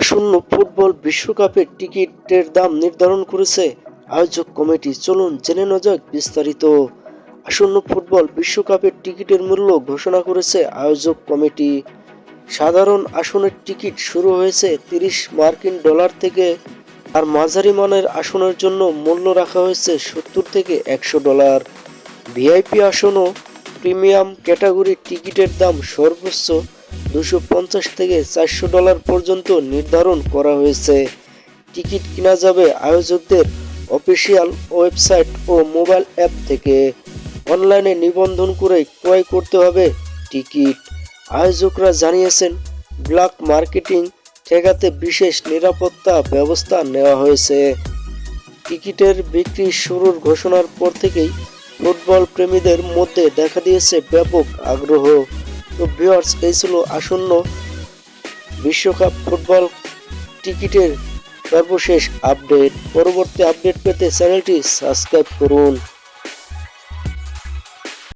আসন্ন ফুটবল বিশ্বকাপের টিকিটের দাম নির্ধারণ করেছে আয়োজক কমিটি। চলুন জেনে নেওয়া বিস্তারিত। আসন্ন ফুটবল বিশ্বকাপের টিকিটের মূল্য ঘোষণা করেছে আয়োজক কমিটি। সাধারণ আসনের টিকিট শুরু হয়েছে তিরিশ মার্কিন ডলার থেকে। আর মাঝারি মানের আসনের জন্য মূল্য রাখা হয়েছে সত্তর থেকে একশো ডলার। ভিআইপি আসনও প্রিমিয়াম ক্যাটাগরির টিকিটের দাম সর্বোচ্চ দুশো থেকে চারশো ডলার পর্যন্ত নির্ধারণ করা হয়েছে। টিকিট কেনা যাবে আয়োজকদের অফিসিয়াল ওয়েবসাইট ও মোবাইল অ্যাপ থেকে। অনলাইনে নিবন্ধন করে ক্রয় করতে হবে টিকিট। আয়োজকরা জানিয়েছেন ব্ল্যাক মার্কেটিং ঠেকাতে বিশেষ নিরাপত্তা ব্যবস্থা নেওয়া হয়েছে। টিকিটের বিক্রি শুরুর ঘোষণার পর থেকেই ফুটবল প্রেমীদের মধ্যে দেখা দিয়েছে ব্যাপক আগ্রহ। তো বিয়ার্স এই ছিল আসন্ন বিশ্বকাপ ফুটবল টিকিটের সর্বশেষ আপডেট। পরবর্তী আপডেট পেতে চ্যানেলটি সাবস্ক্রাইব করুন।